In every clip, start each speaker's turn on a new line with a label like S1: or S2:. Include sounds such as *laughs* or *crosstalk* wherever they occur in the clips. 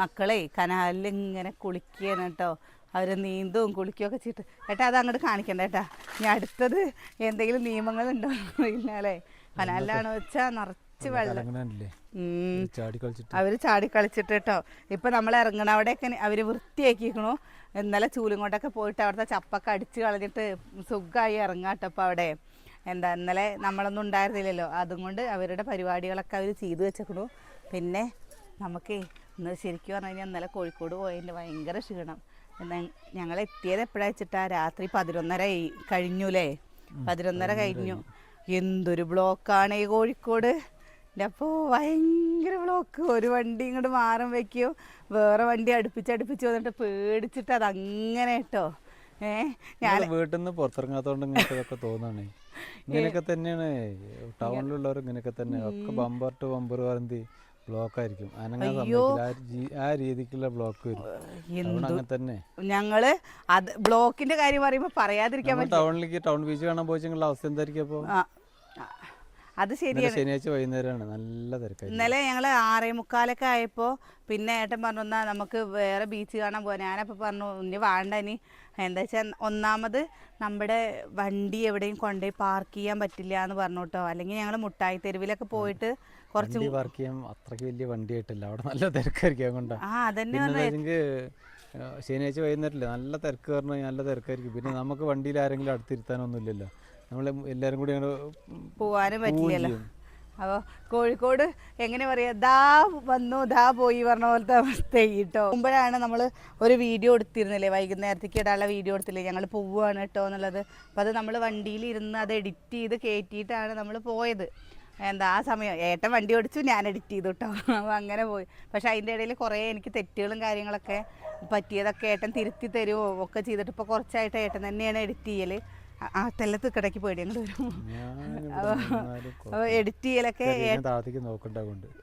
S1: മക്കളെ കനാലിൽ ഇങ്ങനെ കുളിക്കുകയാണ് കേട്ടോ. അവർ നീന്തും കുളിക്കുകയൊക്കെ ചെയ്തിട്ട്. ഏട്ടാ അത് അങ്ങോട്ട് കാണിക്കണ്ട ഏട്ടാ. ഇനി അടുത്തത് എന്തെങ്കിലും നിയമങ്ങൾ ഉണ്ടോ അല്ലേ? കനാലിലാണോ വെച്ചാൽ നിറച്ച് വെള്ളം. അവർ.
S2: ചാടി കളിച്ചിട്ട്.
S1: അവർ ചാടി കളിച്ചിട്ട് കേട്ടോ. ഇപ്പം നമ്മൾ ഇറങ്ങണ അവിടെയൊക്കെ അവർ വൃത്തിയാക്കിക്കണു ഇന്നലെ ചൂലും കൊണ്ടൊക്കെ പോയിട്ട് അവിടുത്തെ ചപ്പൊക്കെ അടിച്ച് കളഞ്ഞിട്ട് സുഖമായി ഇറങ്ങാം കേട്ടോ അപ്പോൾ അവിടെ. എന്താ ഇന്നലെ നമ്മളൊന്നും ഉണ്ടായിരുന്നില്ലല്ലോ. അതും കൊണ്ട് അവരുടെ പരിപാടികളൊക്കെ അവർ ചെയ്തു വെച്ചേക്കണു. പിന്നെ നമുക്ക് ഇന്ന് ശരിക്കും പറഞ്ഞു കഴിഞ്ഞാൽ ഇന്നലെ കോഴിക്കോട് പോയതിന്റെ ഭയങ്കര ക്ഷീണം. ഞങ്ങൾ എത്തിയത് എപ്പോഴാ വെച്ചിട്ടാ? രാത്രി പതിനൊന്നര കഴിഞ്ഞുല്ലേ പതിനൊന്നര കഴിഞ്ഞു. എന്തൊരു ബ്ലോക്കാണ് ഈ കോഴിക്കോട്. അപ്പോൾ ഭയങ്കര ബ്ലോക്ക്. ഒരു വണ്ടി ഇങ്ങോട്ട് മാറും വയ്ക്കുകയോ വേറെ വണ്ടി അടുപ്പിച്ച് അടുപ്പിച്ച് വന്നിട്ട് പേടിച്ചിട്ട് അത് അങ്ങനെ കേട്ടോ. ഏ? ഞാൻ
S2: വീട്ടിൽ നിന്ന് പുറത്തിറങ്ങാത്തോണ്ട് ഇങ്ങനത്തെ ഇതൊക്കെ തോന്നാണേ *laughs* ഇങ്ങനെയൊക്കെ തന്നെയാണ്. ടൗണിലുള്ളവർ ഇങ്ങനെയൊക്കെ തന്നെ. ഒക്കെ ബമ്പർ ടു ബമ്പർ പറഞ്ഞ് ബ്ലോക്ക് ആയിരിക്കും ആ രീതിക്കുള്ള ബ്ലോക്ക് വരും. അങ്ങനെ തന്നെ.
S1: ഞങ്ങൾ അത് ബ്ലോക്കിന്റെ കാര്യം പറയുമ്പോൾ പറയാതിരിക്കാൻ
S2: ടൗണിലേക്ക് ടൗൺ ബീച്ച് കാണാൻ പോയിട്ടുള്ള അവസ്ഥ എന്തായിരിക്കും അപ്പോൾ
S1: അത് ശരിയാണ്.
S2: ശനിയാഴ്ച വൈകുന്നേരമാണ്. നല്ല തിരക്കായി
S1: ഇന്നലെ ഞങ്ങൾ ആറേ മുക്കാലൊക്കെ ആയപ്പോൾ പിന്നെ ഏട്ടൻ പറഞ്ഞു എന്നാൽ നമുക്ക് വേറെ ബീച്ച് കാണാൻ പോകാം ഞാനപ്പോൾ പറഞ്ഞു ഇനി വേണ്ട ഇനി. എന്താ വെച്ചാൽ ഒന്നാമത് നമ്മുടെ വണ്ടി എവിടെയും കൊണ്ടുപോയി പാർക്ക് ചെയ്യാൻ പറ്റില്ല എന്ന് പറഞ്ഞു കേട്ടോ അല്ലെങ്കിൽ ഞങ്ങൾ മുട്ടായി തെരുവിലൊക്കെ പോയിട്ട് കുറച്ച്
S2: പാർക്ക് ചെയ്യാൻ അത്രയ്ക്ക് വലിയ വണ്ടി ആയിട്ടില്ല. അവിടെ നല്ല തിരക്കായിരിക്കും
S1: ആ അതന്നെ
S2: ശനിയാഴ്ച വൈകുന്നേരമില്ല നല്ല തിരക്ക് പറഞ്ഞു നല്ല തിരക്കായിരിക്കും. പിന്നെ നമുക്ക് വണ്ടിയിൽ ആരെങ്കിലും അടുത്തിരുത്താനൊന്നുമില്ലല്ലോ നമ്മൾ എല്ലാവരും കൂടി
S1: പോവാനും പറ്റില്ലല്ലോ. അപ്പോൾ കോഴിക്കോട് എങ്ങനെ പറയുക ദാ വന്നു ദാ പോയി പറഞ്ഞ പോലത്തെ അവസ്ഥയായി കേട്ടോ മുമ്പഴാണ് നമ്മൾ ഒരു വീഡിയോ എടുത്തിരുന്നില്ലേ വൈകുന്നേരത്തേക്ക് ഇടാനുള്ള വീഡിയോ എടുത്തില്ലേ ഞങ്ങൾ പോവുകയാണ് കേട്ടോ എന്നുള്ളത്. അപ്പോൾ അത് നമ്മൾ വണ്ടിയിൽ ഇരുന്ന് അത് എഡിറ്റ് ചെയ്ത് കയറ്റിയിട്ടാണ് നമ്മൾ പോയത്. എന്താ ആ സമയം ഏട്ടൻ വണ്ടി ഓടിച്ചു ഞാൻ എഡിറ്റ് ചെയ്തു കേട്ടോ അപ്പോൾ അങ്ങനെ പോയി. പക്ഷേ അതിന്റെ ഇടയിൽ കുറേ എനിക്ക് തെറ്റുകളും കാര്യങ്ങളൊക്കെ പറ്റിയതൊക്കെ ഏട്ടൻ തിരുത്തി തരുമോ ഒക്കെ ചെയ്തിട്ട് ഇപ്പോൾ കുറച്ചായിട്ട് ഏട്ടൻ തന്നെയാണ് എഡിറ്റ് ചെയ്യൽ ആ തെല്ലത്ത് കിടക്കി പേടി അങ്ങോട്ട് വരും.
S2: ഞാനിവിടെ നിന്നാലും കൊ-
S1: എഡിറ്റ് ചെയ്യലൊക്കെ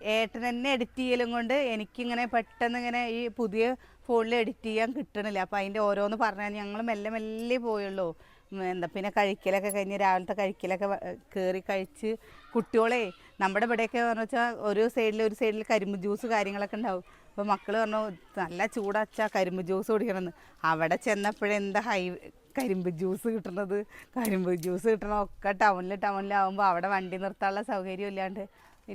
S1: ഏട്ടൻ തന്നെ എഡിറ്റ് ചെയ്യലും കൊണ്ട് എനിക്കിങ്ങനെ പെട്ടെന്ന് ഇങ്ങനെ ഈ പുതിയ ഫോണിൽ എഡിറ്റ് ചെയ്യാൻ കിട്ടണില്ല. അപ്പം അതിന്റെ ഓരോന്ന് പറഞ്ഞാൽ ഞങ്ങൾ മെല്ലെ മെല്ലെ പോയുള്ളൂ. എന്താ പിന്നെ കഴിക്കലൊക്കെ കഴിഞ്ഞ് രാവിലത്തെ കഴിക്കലൊക്കെ കയറി കഴിച്ച് കുട്ടികളെ നമ്മുടെ ഇവിടെയൊക്കെ പറഞ്ഞു വെച്ചാൽ ഒരു സൈഡിൽ ഒരു സൈഡിൽ കരിമ്പ് ജ്യൂസ് കാര്യങ്ങളൊക്കെ ഉണ്ടാവും. അപ്പോൾ മക്കൾ പറഞ്ഞു നല്ല ചൂടച്ചാ കരിമ്പ് ജ്യൂസ് കുടിക്കണമെന്ന് അവിടെ ചെന്നപ്പോഴെന്താ ഹൈ കരിമ്പ് ജ്യൂസ് കിട്ടണത് കരിമ്പ് ജ്യൂസ് കിട്ടണ. ഒക്കെ ടൗണിൽ ടൗണിലാവുമ്പോൾ അവിടെ വണ്ടി നിർത്താനുള്ള സൗകര്യം ഇല്ലാണ്ട്.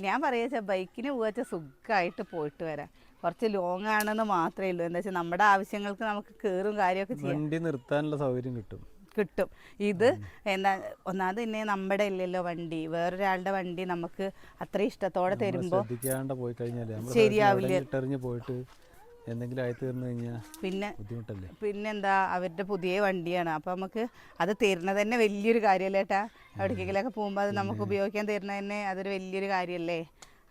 S1: ഞാൻ പറയുക ബൈക്കിന് പോകാച്ചാൽ സുഖമായിട്ട് പോയിട്ട് വരാം. കുറച്ച് ലോങ് ആണെന്ന് മാത്രമേ ഉള്ളൂ. എന്താ വെച്ചാൽ നമ്മുടെ ആവശ്യങ്ങൾക്ക് നമുക്ക് കയറും കാര്യമൊക്കെ ചെയ്യാം.
S2: വണ്ടി നിർത്താനുള്ള സൗകര്യം കിട്ടും.
S1: കിട്ടും. ഇത് എന്താ ഒന്നാമത് തന്നെ നമ്മുടെ ഇല്ലല്ലോ വണ്ടി. വേറൊരാളുടെ വണ്ടി നമുക്ക് അത്ര ഇഷ്ടത്തോടെ തരുമ്പോൾ ശരിയാവില്ല.
S2: എന്തെങ്കിലും ആയി തീർന്നു കഴിഞ്ഞാൽ
S1: പിന്നെ
S2: ബുദ്ധിമുട്ടല്ലേ?
S1: പിന്നെന്താ അവരുടെ പുതിയ വണ്ടിയാണ്. അപ്പോൾ നമുക്ക് അത് തരുന്നത് തന്നെ വലിയൊരു കാര്യമല്ലേ ഏട്ടാ? എവിടേക്കെങ്കിലൊക്കെ പോകുമ്പോൾ അത് നമുക്ക് ഉപയോഗിക്കാൻ തരുന്നത് തന്നെ അതൊരു വലിയൊരു കാര്യമല്ലേ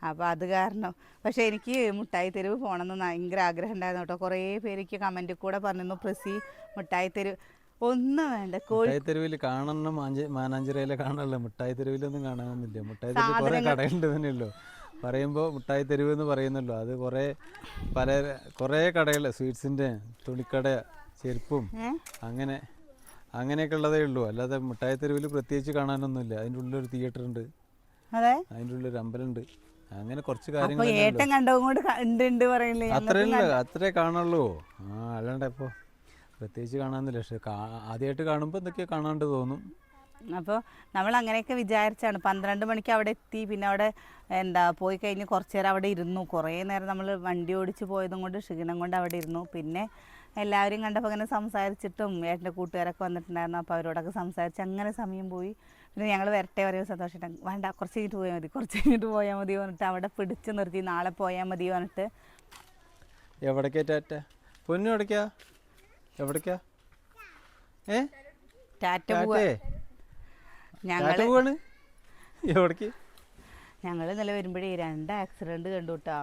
S1: അപ്പോൾ അത് കാരണം. പക്ഷേ എനിക്ക് മുട്ടായി തെരുവ് പോകണമെന്ന് ഭയങ്കര ആഗ്രഹം ഉണ്ടായിരുന്നു കേട്ടോ. കുറേ പേർക്ക് കമന്റിൽ കൂടെ പറഞ്ഞിരുന്നു പ്രസി മുട്ടായി തെരുവ്. ഒന്നും വേണ്ട കോഴി
S2: മിഠായി തെരുവിൽ കാണണം മാനാഞ്ചിറയിലെ കാണാനല്ലോ മുട്ടായി തെരുവിലൊന്നും കാണാനൊന്നുമില്ല. മുട്ടായി തെരുവിൽ കുറേ കടയുണ്ട് തന്നെയല്ലോ പറയുമ്പോൾ മിഠായി തെരുവ് എന്ന് പറയുന്നല്ലോ. അത് കുറേ പല കുറേ കടകൾ സ്വീറ്റ്സിന്റെ തുണിക്കട ചെരുപ്പും അങ്ങനെ അങ്ങനെയൊക്കെ ഉള്ളതേ ഉള്ളൂ. അല്ലാതെ മിഠായി തെരുവിൽ പ്രത്യേകിച്ച് കാണാനൊന്നുമില്ല. അതിന്റെ ഉള്ളിലൊരു തിയേറ്റർ ഉണ്ട്
S1: അതെ?
S2: അതിന്റെ ഉള്ളിൽ അമ്പലമുണ്ട്. അങ്ങനെ കുറച്ച് കാര്യങ്ങൾ
S1: പറയില്ലേ.
S2: അത്രേ കാണുള്ളൂ ആ അല്ലാണ്ട് ഇപ്പോൾ പ്രത്യേകിച്ച് കാണാന്നില്ല പക്ഷെ ആദ്യമായിട്ട് കാണുമ്പോൾ എന്തൊക്കെയോ കാണാണ്ട് തോന്നും.
S1: അപ്പോൾ നമ്മൾ അങ്ങനെയൊക്കെ വിചാരിച്ചാണ്. പന്ത്രണ്ട് മണിക്ക് അവിടെ എത്തി. പിന്നെ അവിടെ എന്താ പോയി കഴിഞ്ഞ് കുറച്ച് നേരം അവിടെ ഇരുന്നു. കുറേ നേരം നമ്മൾ വണ്ടി ഓടിച്ച് പോയതും കൊണ്ട് ക്ഷീണം കൊണ്ട് അവിടെ ഇരുന്നു. പിന്നെ എല്ലാവരും കണ്ടപ്പോൾ അങ്ങനെ സംസാരിച്ചിട്ടും ഏട്ടന്റെ കൂട്ടുകാരൊക്കെ വന്നിട്ടുണ്ടായിരുന്നു. അപ്പോൾ അവരോടൊക്കെ സംസാരിച്ച് അങ്ങനെ സമയം പോയി. പിന്നെ ഞങ്ങൾ വരട്ടെ പറയുമ്പോൾ സന്തോഷം വേണ്ട കുറച്ച് കഴിഞ്ഞിട്ട് പോയാൽ മതി. കുറച്ച് കഴിഞ്ഞിട്ട് പോയാൽ മതി പറഞ്ഞിട്ട് അവിടെ പിടിച്ച് നിർത്തി. നാളെ പോയാൽ മതി പറഞ്ഞിട്ട്.
S2: എവിടേക്കാ പൊന്നു എവിടേക്കാ? എവിടേക്കാ? ഏ?
S1: ടാറ്റ പോവാ.
S2: ടാറ്റേ
S1: ഞങ്ങൾ
S2: എവിടേക്ക്?
S1: ഇന്നലെ വരുമ്പോഴേ രണ്ട് ആക്സിഡന്റ് കണ്ടു കേട്ടോ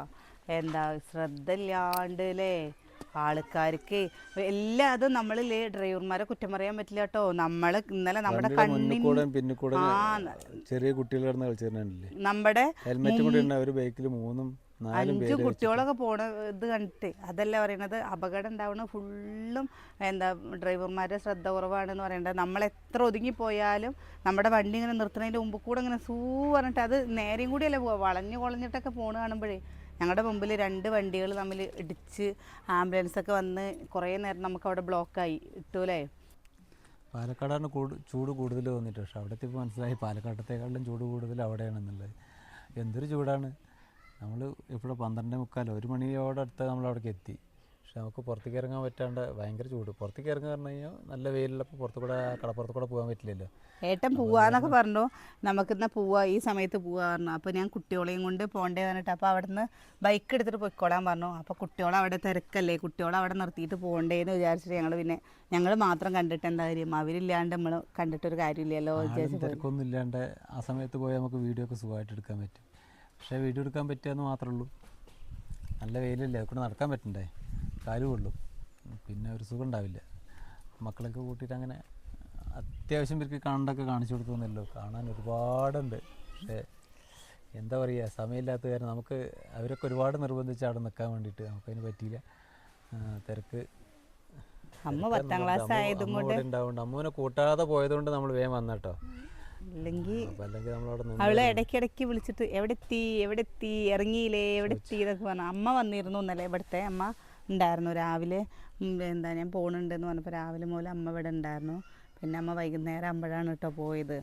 S1: എന്താ ശ്രദ്ധ ഇല്ലാണ്ട് അല്ലേ ആൾക്കാർക്ക് എല്ലാ അതും നമ്മളില്ലേ ഡ്രൈവർമാരെ കുറ്റം പറയാൻ പറ്റില്ല കേട്ടോ നമ്മൾ ഇന്നലെ നമ്മുടെ കണ്ണിന്
S2: ചെറിയ കുട്ടികൾ
S1: നമ്മുടെ
S2: ഹെൽമെറ്റ് കൂടി ബൈക്കിൽ മൂന്നും
S1: അഞ്ച് കുട്ടികളൊക്കെ പോണ ഇത് കണ്ടിട്ട് അതല്ല പറയണത്? അപകടം ഉണ്ടാവണ ഫുള്ളും എന്താ ഡ്രൈവർമാരുടെ ശ്രദ്ധ കുറവാണെന്ന് പറയണ്ടത് നമ്മൾ എത്ര ഒതുങ്ങിപ്പോയാലും നമ്മുടെ വണ്ടി ഇങ്ങനെ നിർത്തുന്നതിന്റെ മുമ്പ് കൂടെ ഇങ്ങനെ സൂ പറഞ്ഞിട്ട് അത് നേരെയും കൂടിയല്ലേ പോവുക? വളഞ്ഞു കുളഞ്ഞിട്ടൊക്കെ പോണ് കാണുമ്പോഴേ ഞങ്ങളുടെ മുമ്പിൽ രണ്ട് വണ്ടികൾ തമ്മിൽ ഇടിച്ച് ആംബുലൻസൊക്കെ വന്ന് കുറേ നേരം നമുക്ക് അവിടെ ബ്ലോക്കായി ഇട്ടൂലേ
S2: പാലക്കാടാണ് കൂട് ചൂട് കൂടുതൽ തോന്നിയിട്ട് പക്ഷെ അവിടെ ഇപ്പോൾ മനസ്സിലായി പാലക്കാട്ടത്തേക്കാളും ചൂട് കൂടുതൽ അവിടെയാണെന്നുള്ളത്. എന്തൊരു ചൂടാണ്. നമ്മൾ ഇവിടെ പന്ത്രണ്ട് മുക്കാൽ ഒരു മണിയോടെ അടുത്ത് നമ്മൾ അവിടേക്ക് എത്തി. പക്ഷെ നമുക്ക് പുറത്തേക്ക് ഇറങ്ങാൻ പറ്റാണ്ട് ഭയങ്കര ചൂട്. പുറത്തേക്ക് ഇറങ്ങുക പറഞ്ഞു കഴിഞ്ഞാൽ നല്ല വെയിലുള്ളപ്പോൾ പുറത്തു കൂടെ കടപ്പുറത്ത് കൂടെ പോകാൻ പറ്റില്ലല്ലോ.
S1: ഏട്ടൻ പോവാന്നൊക്കെ പറഞ്ഞു. നമുക്കിന്ന് പോവാ ഈ സമയത്ത് പോവാ പറഞ്ഞു. അപ്പോൾ ഞാൻ കുട്ടികളെയും കൊണ്ട് പോകണ്ടേ പറഞ്ഞിട്ട് അപ്പോൾ അവിടെ നിന്ന് ബൈക്ക് എടുത്തിട്ട് പൊയ്ക്കോളാൻ പറഞ്ഞു. അപ്പോൾ കുട്ടികളെ അവിടെ തിരക്കല്ലേ കുട്ടികളെ അവിടെ നിർത്തിയിട്ട് പോകണ്ടേന്ന് വിചാരിച്ചിട്ട് ഞങ്ങൾ പിന്നെ ഞങ്ങൾ മാത്രം കണ്ടിട്ട് എന്താ കാര്യം? അവരില്ലാണ്ട് നമ്മൾ കണ്ടിട്ടൊരു കാര്യമില്ലല്ലോ
S2: തിരക്കൊന്നും ഇല്ലാണ്ട് ആ സമയത്ത് പോയാൽ നമുക്ക് വീഡിയോ ഒക്കെ സുഖമായിട്ട് എടുക്കാൻ പറ്റും. പക്ഷേ വീഡിയോ എടുക്കാൻ പറ്റുകയെന്ന് മാത്രമേ ഉള്ളൂ. നല്ല വെയിലല്ലേ അത് നടക്കാൻ പറ്റണ്ടേ? കാൽ കൊള്ളും പിന്നെ ഒരു സുഖം ഉണ്ടാവില്ല. മക്കളൊക്കെ കൂട്ടിയിട്ട് അങ്ങനെ അത്യാവശ്യം പേർക്ക് കാണണ്ടൊക്കെ കാണിച്ചു കൊടുക്കുന്നല്ലോ കാണാൻ ഒരുപാടുണ്ട്. പക്ഷേ എന്താ പറയുക സമയമില്ലാത്ത കാരണം നമുക്ക് അവരൊക്കെ ഒരുപാട് നിർബന്ധിച്ച് അവിടെ നിൽക്കാൻ വേണ്ടിയിട്ട് നമുക്കതിന് പറ്റിയില്ല. തിരക്ക്.
S1: അമ്മ പത്താം ക്ലാസ്
S2: ആയതുകൊണ്ട് അമ്മൂനെ കൂട്ടാതെ പോയതുകൊണ്ട് നമ്മൾ വേഗം വന്നട്ടോ.
S1: അല്ലെങ്കിൽ അവളെ ഇടയ്ക്കിടയ്ക്ക് വിളിച്ചിട്ട് എവിടെ എത്തി എവിടെ എത്തി ഇറങ്ങിയില്ലേ എവിടെ എത്തി എന്നൊക്കെ പറഞ്ഞു. അമ്മ വന്നിരുന്നു എന്നല്ലേ ഇവിടുത്തെ. അമ്മ ഉണ്ടായിരുന്നു രാവിലെ. എന്താ ഞാൻ പോണുണ്ടെന്ന് പറഞ്ഞപ്പോൾ രാവിലെ മുതൽ അമ്മ ഇവിടെ ഉണ്ടായിരുന്നു. പിന്നെ അമ്മ വൈകുന്നേരം ആകുമ്പോഴാണ് കേട്ടോ പോയത്.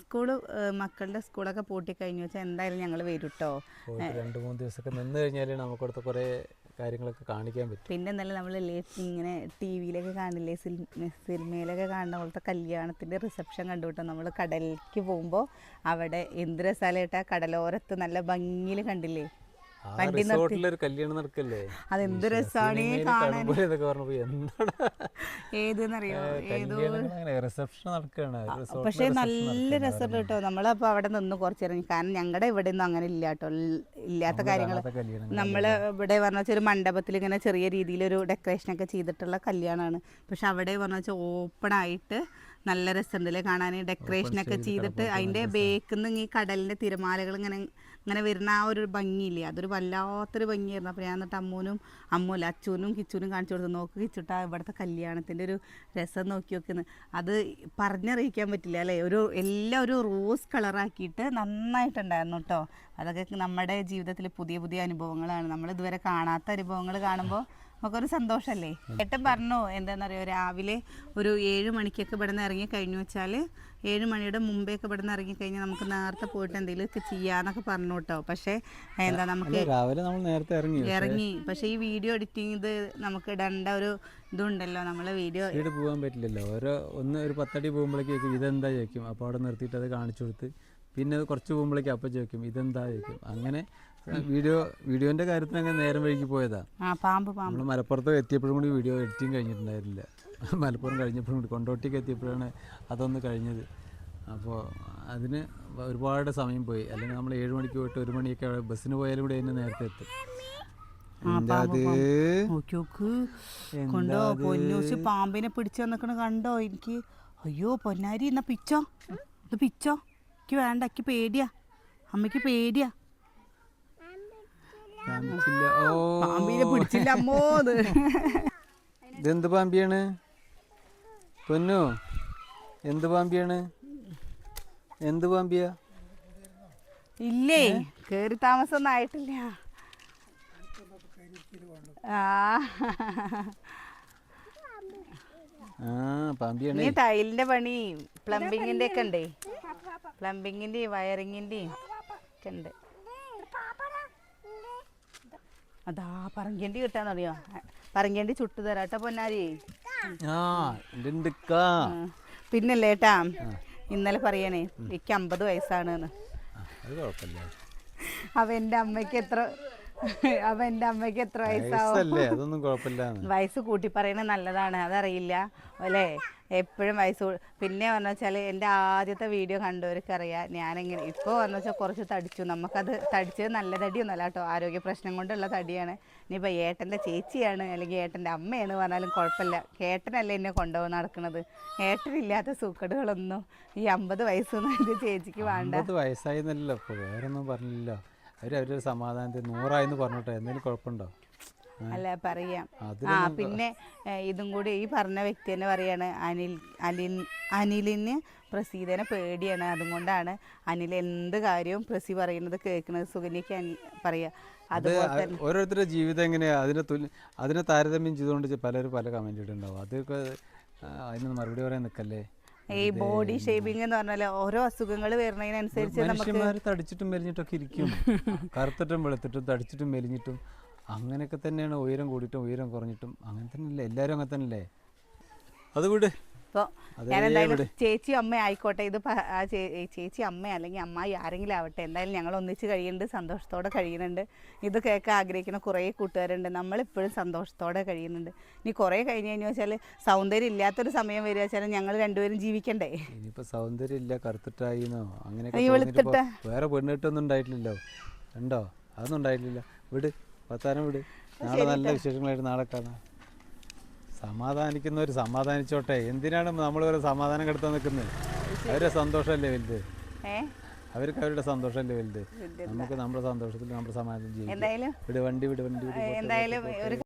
S1: സ്കൂൾ മക്കളുടെ സ്കൂളൊക്കെ പൂട്ടി കഴിഞ്ഞു വെച്ചാൽ എന്തായാലും ഞങ്ങൾ വരും കേട്ടോ
S2: രണ്ട് മൂന്ന് ദിവസമൊക്കെ നിന്ന് കഴിഞ്ഞാൽ നമുക്കടുത്ത് കുറേ കാര്യങ്ങളൊക്കെ കാണിക്കാൻ പറ്റും.
S1: പിന്നെ എന്തായാലും നമ്മൾ ഇങ്ങനെ ടി വിയിലൊക്കെ കാണില്ലേ സിനിമ സിനിമയിലൊക്കെ കാണുന്ന പോലത്തെ കല്യാണത്തിന്റെ റിസപ്ഷൻ കണ്ടുവിട്ടോ നമ്മൾ കടലിലേക്ക് പോകുമ്പോൾ അവിടെ എന്ത് കടലോരത്ത് നല്ല ഭംഗിയിൽ കണ്ടില്ലേ? വണ്ടി നിർത്തി.
S2: റിസോർട്ടിലൊരു കല്യാണം നടക്കല്ലേ?
S1: അതെന്ത് രസാണ് കാണാൻ ഏതെന്നറിയോ? ഏതോ
S2: റിസപ്ഷൻ നടക്കുകയാണ്
S1: പക്ഷേ നല്ല രസം കേട്ടോ നമ്മളപ്പോ അവിടെ നിന്ന് കുറച്ചിറങ്ങി. കാരണം ഞങ്ങളുടെ ഇവിടെ ഒന്നും അങ്ങനെ ഇല്ല കേട്ടോ. ഇല്ലാത്ത കാര്യങ്ങൾ നമ്മൾ ഇവിടെ പറഞ്ഞ ഒരു മണ്ഡപത്തിൽ ഇങ്ങനെ ചെറിയ രീതിയിലൊരു ഡെക്കറേഷനൊക്കെ ചെയ്തിട്ടുള്ള കല്യാണമാണ് പക്ഷെ അവിടെ പറഞ്ഞ ഓപ്പൺ ആയിട്ട് നല്ല രസമുണ്ടല്ലേ കാണാൻ ഡെക്കറേഷനൊക്കെ ചെയ്തിട്ട് അതിന്റെ ബേക്കിൽ നിന്ന് ഈ കടലിന്റെ തിരമാലകൾ ഇങ്ങനെ ഇങ്ങനെ വരുന്ന ആ ഒരു ഭംഗിയില്ലേ? അതൊരു വല്ലാത്തൊരു ഭംഗിയായിരുന്നു. അപ്പോൾ ഞാൻ എന്നിട്ട് അമ്മൂനും അമ്മൂല്ല അച്ചൂനും കിച്ചൂനും കാണിച്ചു കൊടുത്തു. നോക്ക് കിച്ചുട്ടാ ഇവിടുത്തെ കല്യാണത്തിന്റെ ഒരു രസം നോക്കി നോക്കുന്നു അത് പറഞ്ഞറിയിക്കാൻ പറ്റില്ല അല്ലേ? ഒരു എല്ലാം ഒരു റോസ് കളറാക്കിയിട്ട് നന്നായിട്ടുണ്ടായിരുന്നു കേട്ടോ. അതൊക്കെ നമ്മുടെ ജീവിതത്തിൽ പുതിയ പുതിയ അനുഭവങ്ങളാണ്. നമ്മൾ ഇതുവരെ കാണാത്ത അനുഭവങ്ങൾ കാണുമ്പോൾ നമുക്കൊരു സന്തോഷമല്ലേ ഏട്ടൻ പറഞ്ഞു എന്താണെന്നറിയോ രാവിലെ ഒരു ഏഴ് മണിക്കൊക്കെ ഇവിടെ നിന്ന് ഇറങ്ങി കഴിഞ്ഞു വെച്ചാൽ ഏഴ് മണിയുടെ മുമ്പേ ഒക്കെ ഇവിടെ നിന്ന് ഇറങ്ങി കഴിഞ്ഞാൽ നമുക്ക് നേരത്തെ പോയിട്ട് എന്തെങ്കിലുമൊക്കെ ചെയ്യാന്നൊക്കെ പറഞ്ഞു കേട്ടോ. പക്ഷേ എന്താ നമുക്ക്
S2: രാവിലെ നമ്മൾ നേരത്തെ ഇറങ്ങി.
S1: ഇറങ്ങി. പക്ഷേ ഈ വീഡിയോ എഡിറ്റിംഗ് ഇത് നമുക്ക് ഇടേണ്ട ഒരു ഇതുണ്ടല്ലോ നമ്മളെ വീഡിയോ
S2: പോകാൻ പറ്റില്ലല്ലോ. ഓരോ ഒന്ന് ഒരു പത്തടി പോകുമ്പോഴേക്കും ഇതെന്താ ചോദിക്കും. അപ്പോൾ അവിടെ നിർത്തിയിട്ട് അത് കാണിച്ചു കൊടുത്ത് പിന്നെ അത് കുറച്ച് പോകുമ്പോഴേക്കും അപ്പം ചോദിക്കും ഇതെന്താ? ചോദിക്കും. അങ്ങനെ വീഡിയോ വീഡിയോന്റെ കാര്യത്തിന് അങ്ങനെ നേരം വഴിക്ക് പോയതാ.
S1: പാമ്പ് പാമ്പ്.
S2: നമ്മൾ മലപ്പുറത്ത് എത്തിയപ്പോഴും കൂടി വീഡിയോ എഡിറ്റിംഗ് കഴിഞ്ഞിട്ടുണ്ടായിരുന്നില്ല. *laughs* മലപ്പുറം കഴിഞ്ഞപ്പോഴും കൂടി കൊണ്ടോട്ടിക്ക് എത്തിയപ്പോഴാണ് അതൊന്ന് കഴിഞ്ഞത്. അപ്പോൾ അതിന് ഒരുപാട് സമയം പോയി. അല്ലെങ്കിൽ നമ്മൾ ഏഴ് മണിക്ക് പോയിട്ട് ഒരു മണിയൊക്കെ അവിടെ ബസ്സിന് പോയാലും കൂടി അതിന് നേരത്തെ എത്തും.
S1: കൊണ്ടോ? പൊന്നൂസ് പാമ്പിനെ പിടിച്ചു വന്നിക്കണ കണ്ടോ? എനിക്ക് അയ്യോ പൊന്നാരി എന്നാ പിച്ചോ? ഇത് പിച്ചോ? എനിക്ക് വേണ്ട എനിക്ക് പേടിയാ. അമ്മയ്ക്ക് പേടിയാ. പാമ്പിനെ പിടിച്ചില്ല അമ്മോ
S2: ഇതെന്ത് പാമ്പിയാണ്? പൊന്നു എന്ത് പാമ്പിയാണ്? എന്ത് പാമ്പിയാ?
S1: ഇല്ലേ കേറി താമസൊന്നും ആയിട്ടില്ല. ആ.
S2: ആ പാമ്പിയാണ്.
S1: ഇനി ടൈലിന്റെ പണി പ്ലംബിങ്ങിന്റെ ഒക്കെ ഉണ്ടേ. പ്ലംബിങ്ങിന്റെയും വയറിങ്ങിന്റെയും ഒക്കെ ഉണ്ട്. അതാ പറങ്കേണ്ടി കിട്ടാന്നറിയോ? പറങ്കേണ്ടി ചുട്ടു തരാട്ടോ പൊന്നാരി. പിന്നല്ലേ ഏട്ടാ ഇന്നലെ പറയണേ എനിക്ക് അമ്പത് വയസ്സാണ് അവ എന്റെ അമ്മയ്ക്ക് എത്ര *laughs* അവ എന്റെ അമ്മയ്ക്ക് എത്ര വയസ്സാവും?
S2: അതൊന്നും കുഴപ്പമില്ല *laughs*
S1: വയസ്സ് കൂട്ടി പറയുന്നത് നല്ലതാണ്. അതറിയില്ല. അല്ലേ? എപ്പോഴും വയസ്സ് പിന്നെ പറഞ്ഞു വെച്ചാൽ എന്റെ ആദ്യത്തെ വീഡിയോ കണ്ടവർക്ക് അറിയാം ഞാനെങ്ങനെ ഇപ്പോൾ പറഞ്ഞു വെച്ചാൽ കുറച്ച് തടിച്ചു. നമുക്കത് തടിച്ചത് നല്ല തടിയൊന്നുമല്ല കേട്ടോ. ആരോഗ്യ പ്രശ്നം കൊണ്ടുള്ള തടിയാണ്. ഇനിയിപ്പോൾ ഏട്ടന്റെ ചേച്ചിയാണ് അല്ലെങ്കിൽ ഏട്ടന്റെ അമ്മയാണ് പറഞ്ഞാലും കുഴപ്പമില്ല. ഏട്ടനല്ലേ എന്നെ കൊണ്ടുപോകുന്ന നടക്കുന്നത് ഏട്ടനില്ലാത്ത സൂക്കടുകളൊന്നും ഈ അമ്പത് വയസ്സൊന്നും എന്റെ ചേച്ചിക്ക് വേണ്ട.
S2: വയസ്സായിരുന്നല്ലോ വേറെ വേറൊന്നും പറഞ്ഞില്ലല്ലോ. അവർ അവരൊരു സമാധാനത്തിൽ നൂറായെന്ന് പറഞ്ഞോട്ടെ. എന്തെങ്കിലും കുഴപ്പമുണ്ടോ?
S1: അല്ല പറയാം.
S2: അതിന്
S1: ആ പിന്നെ ഇതും കൂടി ഈ പറഞ്ഞ വ്യക്തി തന്നെ പറയാണ് അനിൽ അനിൽ അനിലിന് പ്രസീതനെ പേടിയാണ്. അതുകൊണ്ടാണ് അനിൽ എന്ത് കാര്യവും പ്രസി പറയുന്നത് കേൾക്കുന്നത്. സുഗന്യക്ക് പറയാ.
S2: അത് ഓരോരുത്തരുടെ ജീവിതം എങ്ങനെയാ? അതിനെ തുല്യ അതിനെ താരതമ്യം ചെയ്തുകൊണ്ട് പലരും പല കമന്റ് ഇടുണ്ടാവും അതൊക്കെ ആ, അതിനൊന്നും മറുപടി പറയാൻ നിൽക്കല്ലേ?
S1: ഈ ബോഡി ഷേപ്പിംഗ് എന്ന് പറഞ്ഞാൽ ഓരോ അസുഖങ്ങൾ വരുന്നതിനനുസരിച്ച് നമുക്ക്
S2: തടിച്ചിട്ടും മെലിഞ്ഞിട്ടൊക്കെ ഇരിക്കും. *laughs* കറുത്തിട്ടും വെളുത്തിട്ടും തടിച്ചിട്ടും മെലിഞ്ഞിട്ടും അങ്ങനെയൊക്കെ തന്നെയാണ് ഉയരം കൂടിയിട്ടും ഉയരം കുറഞ്ഞിട്ടും. അങ്ങനെ തന്നെയല്ലേ? എല്ലാവരും അങ്ങനെ തന്നെയല്ലേ? അത്
S1: ഞാൻ എന്തായാലും ചേച്ചി അമ്മ ആയിക്കോട്ടെ. ഇത് ആ ചേച്ചി അമ്മ അല്ലെങ്കിൽ അമ്മായി ആരെങ്കിലും ആവട്ടെ. എന്തായാലും ഞങ്ങൾ ഒന്നിച്ച് കഴിയുന്നുണ്ട് സന്തോഷത്തോടെ കഴിയുന്നുണ്ട്. ഇത് കേൾക്കാൻ ആഗ്രഹിക്കുന്ന കുറേ കൂട്ടുകാരുണ്ട്. നമ്മളിപ്പോഴും സന്തോഷത്തോടെ കഴിയുന്നുണ്ട്. ഇനി കുറേ കഴിഞ്ഞ് കഴിഞ്ഞു വെച്ചാൽ സൗന്ദര്യം ഇല്ലാത്തൊരു സമയം വരിക വെച്ചാൽ ഞങ്ങൾ രണ്ടുപേരും ജീവിക്കണ്ടേ?
S2: ഇനിയിപ്പോൾ സൗന്ദര്യം ഇല്ല കറുത്തിട്ടായിന്നോ?
S1: അങ്ങനെ.
S2: വേറെ പെണ്ണിട്ടൊന്നും ഉണ്ടായിട്ടില്ലല്ലോ. ഉണ്ടോ അതൊന്നും ഉണ്ടായിട്ടില്ല. വിട് പത്താനം വിട്. നാളെ നല്ല വിശേഷങ്ങളായിട്ട് നാളെ കാണാം. സമാധാനിക്കുന്നവർ സമാധാനിച്ചോട്ടെ. എന്തിനാണ് നമ്മൾ വരെ സമാധാനം കെടുത്താൻ നിൽക്കുന്നത്? അവരുടെ സന്തോഷമല്ലേ വലുത്? അവർക്ക് അവരുടെ സന്തോഷമല്ലേ വലുത്? നമുക്ക് നമ്മുടെ സന്തോഷത്തിൽ നമ്മുടെ സമാധാനം
S1: ചെയ്യും
S2: വിട് വണ്ടി വിട് വണ്ടി
S1: എന്തായാലും